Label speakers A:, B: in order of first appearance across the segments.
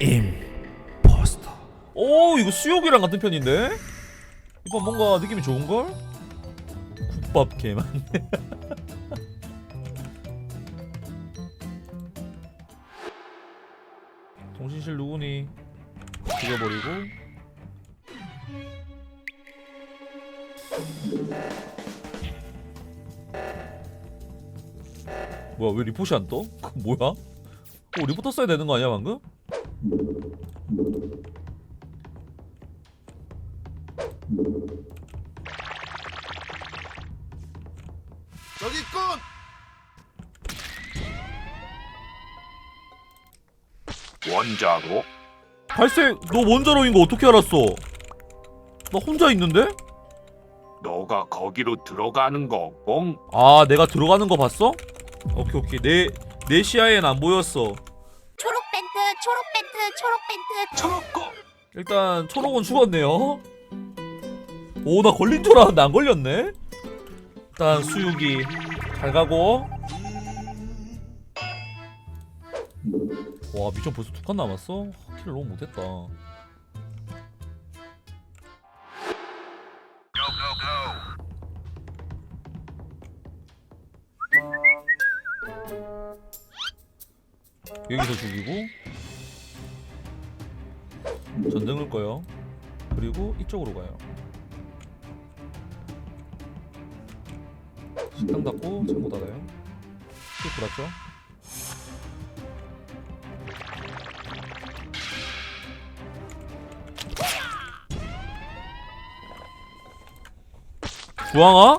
A: 임포스터. 오 이거 수욕이랑 같은 편인데? 이거 뭔가 느낌이 좋은걸? 국밥 개만. 통신실 누구니? 죽여버리고. 뭐야 왜 리포시 안 떠? 그 뭐야? 어 리포터 써야 되는 거 아니야 방금?
B: 저기 있군.
C: 원자로
A: 발색 너 원자로인 거 어떻게 알았어? 나 혼자 있는데?
C: 너가 거기로 들어가는 거 뻥?
A: 아 내가 들어가는 거 봤어? 오케이 오케이 내 내 시야엔 안 보였어
D: 초록 벤트, 초록 벤트.
C: 저거
A: 일단 초록은 죽었네요. 오 나 걸린 줄 알았는데 안 걸렸네? 일단 수육이 잘 가고. 와 미션 벌써 두 칸 남았어? 킬 너무 못했다. 여기서 죽이고 전등을 꺼요 그리고 이쪽으로 가요 식당 닫고 창고 닫아요 쭉 돌았죠 주황아?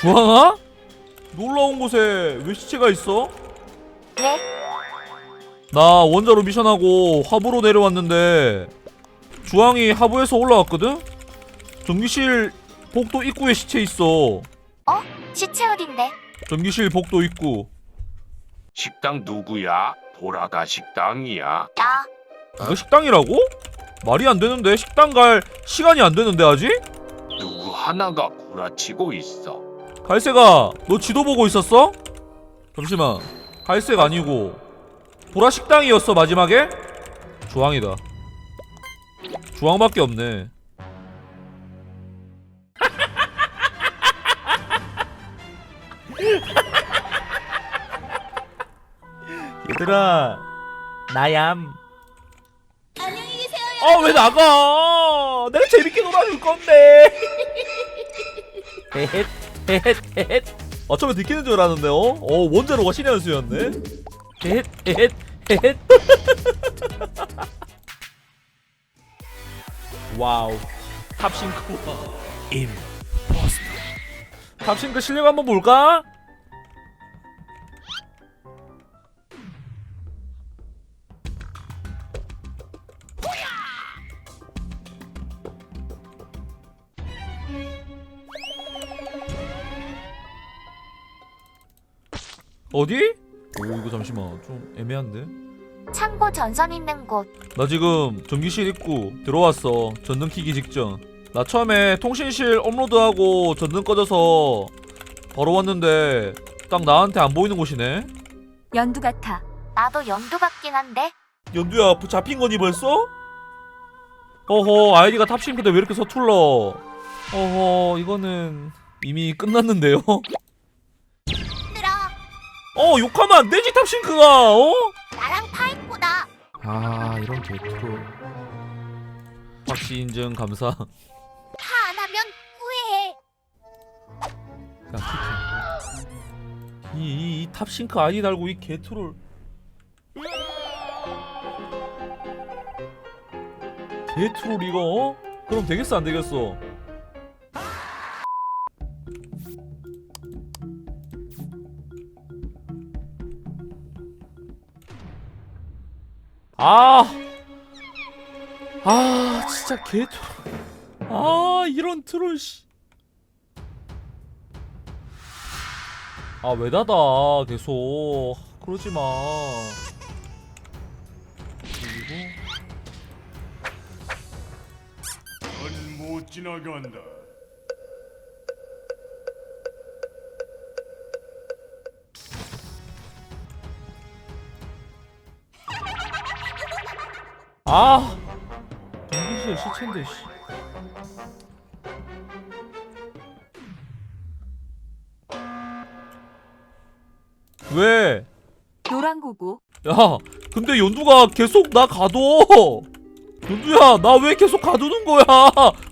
A: 주황아? 놀라운 곳에 왜 시체가 있어?
D: 네?
A: 나 원자로 미션하고 하부로 내려왔는데 주황이 하부에서 올라왔거든? 전기실 복도 입구에 시체 있어
D: 시체 어딘데?
A: 전기실 복도 입구
C: 식당 누구야? 보라가 식당이야.
D: 야,
A: 이거 식당이라고? 말이 안 되는데 식당 갈 시간이 안 되는데 아직?
C: 누구 하나가 구라치고 있어.
A: 갈색아 너 지도 보고 있었어? 잠시만 갈색 아니고 보라 식당이었어 마지막에? 주황이다 주황밖에 없네. 얘들아 나얌.
D: 안녕히 계세요.
A: 아 왜 나가? 내가 재밌게 놀아줄 건데. 헤헷 헤헷 헤헷 어쩌면 들키는 줄 알았는데 어? 어 원자로가 신의 한 수였네. 헤헷 헤헷 헤헷 와우. 탑싱크와 임포스터. 탑싱크 실력 한번 볼까? 어디? 오 이거 잠시만. 좀 애매한데
D: 창고 전선 있는 곳.
A: 나 지금 전기실 입구 들어왔어 전등 키기 직전 나 처음에 통신실 업로드하고 전등 꺼져서 바로 왔는데 딱 나한테 안 보이는 곳이네
D: 연두 같아. 나도 연두 같긴 한데.
A: 연두야 부- 잡힌 거니 벌써? 어허 아이디가 탑싱크인데 왜 이렇게 서툴러 어허 이거는 이미 끝났는데요
D: 들어.
A: 어 욕하면 안 되지 탑싱크가 어? 아 이런 개트롤 확시 인증 감사
D: 파안 하면 후회해.
A: 야 키트 이, 이, 이 탑싱크 아이디 달고 이 개트롤 개트롤 이거 어? 그럼 되겠어 안 되겠어 아, 아, 진짜 개트롤. 아, 이런 트롤 씨. 아, 왜 닫아, 계속. 그러지 마. 그리고,
B: 넌못 지나간다.
A: 아 전기실 시체인데 씨. 왜?
E: 노란 고고
A: 야, 근데 연두가 계속 나 가둬. 연두야, 나 왜 계속 가두는 거야?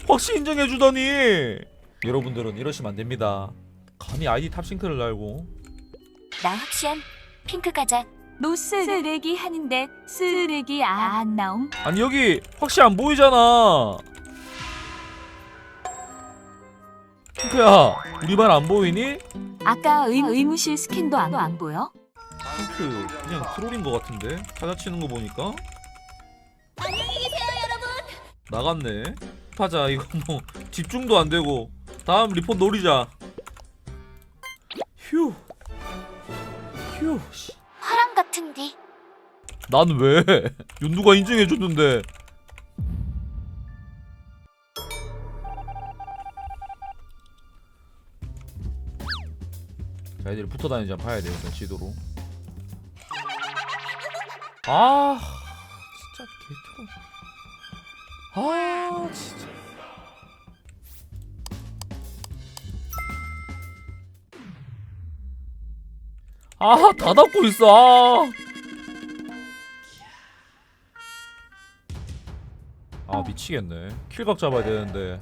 A: 확실히 인정해주더니. 여러분들은 이러시면 안 됩니다. 감히 아이디 탑싱크를 달고.
D: 나 확실한 핑크 가자.
E: 노 쓰레기 하는데 쓰레기 안 나옴
A: 아니 여기 확실히 안 보이잖아. 핑크야, 우리 말 안 보이니?
E: 아까 의, 의무실 스캔도 안, 안 보여?
A: 핑크 그냥 트롤인 것 같은데 찾아치는 거 보니까. 안녕히 계세요 여러분. 나갔네. 하자 이거 뭐 집중도 안 되고 다음 리폰 노리자. 휴. 휴. 씨.
D: 같은디.
A: 난 왜? 윤두가 인증해줬는데. 자, 애들이 붙어 다니지 않 봐야 돼요, 일단 지도로. 아, 진짜 개트로. 아, 진짜. 아, 다 닫고 있어. 아. 아 미치겠네 킬각 잡아야 되는데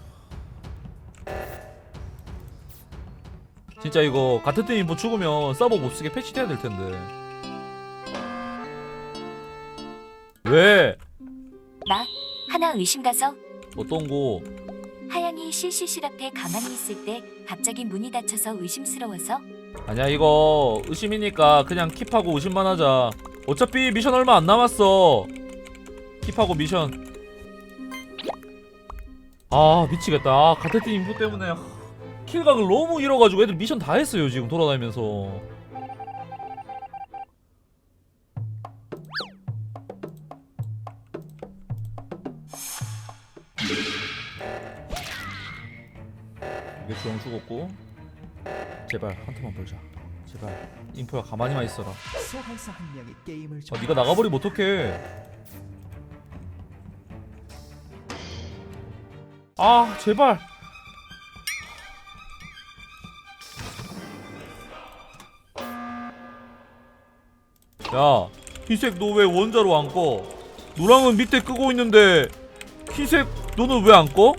A: 진짜 이거 같은 팀이 뭐 죽으면 서버 못 쓰게 패치돼야 될 텐데 왜?
D: 나 하나 의심 가서
A: 어떤 거?
D: 하양이 실실실 앞에 가만히 있을 때 갑자기 문이 닫혀서 의심스러워서
A: 아니야 이거 의심이니까 그냥 킵하고 의심만 하자. 어차피 미션 얼마 안 남았어. 킵하고 미션. 아 미치겠다. 아, 팀 인구 때문에 하, 킬각을 너무 잃어가지고 애들 미션 다 했어요 지금 돌아다니면서. 이게 주영 죽었고 제발 한 팀만 벌자. 제발 인포야 가만히만 있어라.
F: 소환사 한 명이 게임을
A: 아 니가 나가버리면 어떡해? 아 제발. 야 흰색 너 왜 원자로 안 꺼? 노랑은 밑에 끄고 있는데 흰색 너는 왜 안 꺼?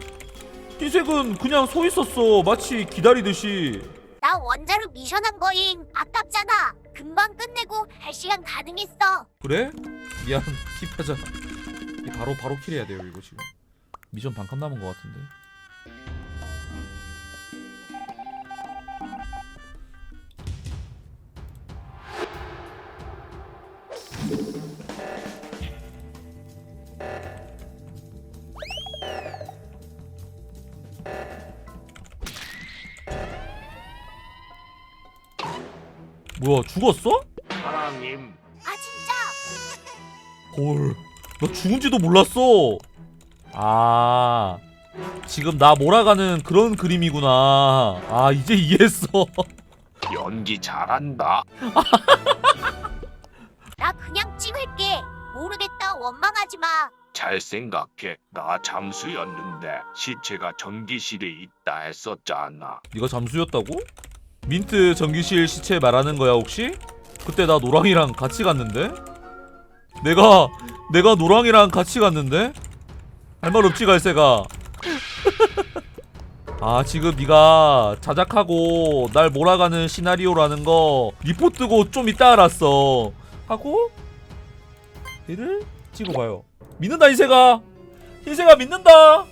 A: 흰색은 그냥 서 있었어. 마치 기다리듯이
D: 나 원자로 미션한 거임. 아깝잖아. 금방 끝내고 할 시간 가능했어.
A: 그래? 미안 킵하자 이 바로 바로 킬해야 돼요 이거 지금 미션 반칸 남은 것 같은데 뭐야 죽었어?
C: 사랑님
D: 아 진짜?
A: 헐, 나 죽은지도 몰랐어. 아, 지금 나 몰아가는 그런 그림이구나. 아, 이제 이해했어.
C: 연기 잘한다.
D: 나 그냥 찍을게. 모르겠다. 원망하지 마.
C: 잘 생각해. 나 잠수였는데 시체가 전기실에 있다 했었잖아.
A: 네가 잠수였다고? 민트 전기실 시체 말하는 거야 혹시? 그때 나 노랑이랑 같이 갔는데? 내가 내가 노랑이랑 같이 갔는데? 할 말 없지 갈새가. 아 지금 네가 자작하고 날 몰아가는 시나리오라는 거 리포 뜨고 좀 이따 알았어. 하고 얘를 찍어봐요. 믿는다 흰새가. 흰새가 믿는다.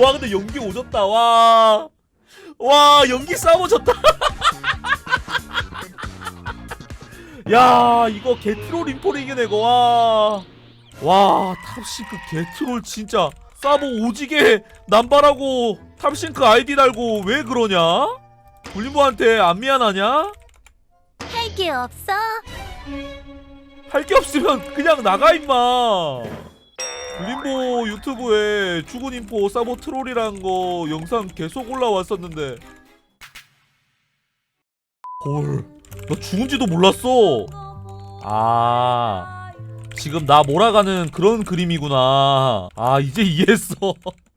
A: 와 근데 연기 오졌다 와. 와 연기 싸워졌다. 야 이거 개트롤 인포를 이겨내고 와. 와 탑싱크 개트롤 진짜 사보 오지게 남발하고 탑싱크 아이디 달고 왜 그러냐? 불리모한테 안 미안하냐?
D: 할 게 없어.
A: 할 게 없으면 그냥 나가 임마. 블림보 유튜브에 죽은 인포 사보 트롤이란 거 영상 계속 올라왔었는데 헐, 나 죽은지도 몰랐어. 아, 지금 나 몰아가는 그런 그림이구나. 아, 이제 이해했어.